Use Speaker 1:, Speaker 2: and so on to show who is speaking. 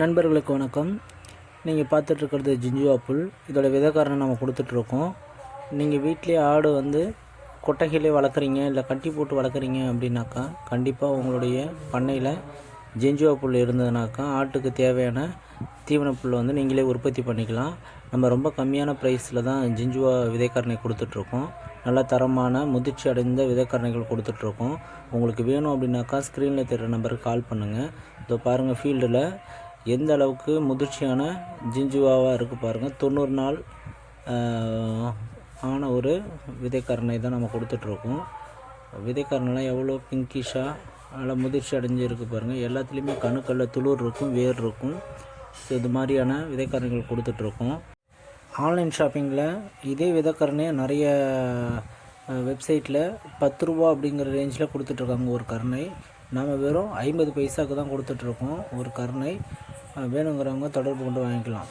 Speaker 1: நண்பர்களுக்கு வணக்கம். நீங்கள் பார்த்துட்ருக்கிறது ஜிஞ்சுவா புல் இதோட விதக்காரனை நம்ம கொடுத்துட்ருக்கோம். நீங்கள் வீட்டிலே ஆடு வந்து கொட்டகையிலே வளர்க்குறீங்க இல்லை கட்டி போட்டு வளர்க்குறீங்க அப்படின்னாக்கா கண்டிப்பாக உங்களுடைய பண்ணையில் ஜிஞ்சுவா புல் இருந்ததுனாக்கா ஆட்டுக்கு தேவையான தீவன புல் வந்து நீங்களே உற்பத்தி பண்ணிக்கலாம். நம்ம ரொம்ப கம்மியான ப்ரைஸில் தான் ஜிஞ்சுவா விதைக்கரணை கொடுத்துட்ருக்கோம். நல்ல தரமான முதிர்ச்சி அடைந்த விதைக்கரணைகள் கொடுத்துட்ருக்கோம். உங்களுக்கு வேணும் அப்படின்னாக்கா ஸ்க்ரீனில் தெரிகிற நம்பருக்கு கால் பண்ணுங்கள் இதோ பாருங்கள் ஃபீல்டில் எந்த அளவுக்கு முதிர்ச்சியான ஜிஞ்சுவாவாக இருக்குது பாருங்கள் தொண்ணூறு நாள் ஆன ஒரு விதைக்கரணை தான் நம்ம கொடுத்துட்ருக்கோம். விதைக்கரணைலாம் எவ்வளோ பிங்கிஷாக நல்லா முதிர்ச்சி அடைஞ்சு இருக்குது பாருங்கள் எல்லாத்துலேயுமே கணுக்கல்ல துளிர் இருக்கும் வேர் இருக்கும். ஸோ இது மாதிரியான விதைக்கரணைகள் கொடுத்துட்ருக்கோம். ஆன்லைன் ஷாப்பிங்கில் இதே விதைக்கரணையை நிறைய வெப்சைட்டில் பத்து ரூபா அப்படிங்கிற ரேஞ்சில் கொடுத்துட்ருக்காங்க ஒரு கருணை. நாம் வெறும் ஐம்பது பைசாவுக்கு தான் கொடுத்துட்ருக்கோம் ஒரு கருணை. வேணுங்கிறவங்க தொடர்பு கொண்டு வாங்கிக்கலாம்.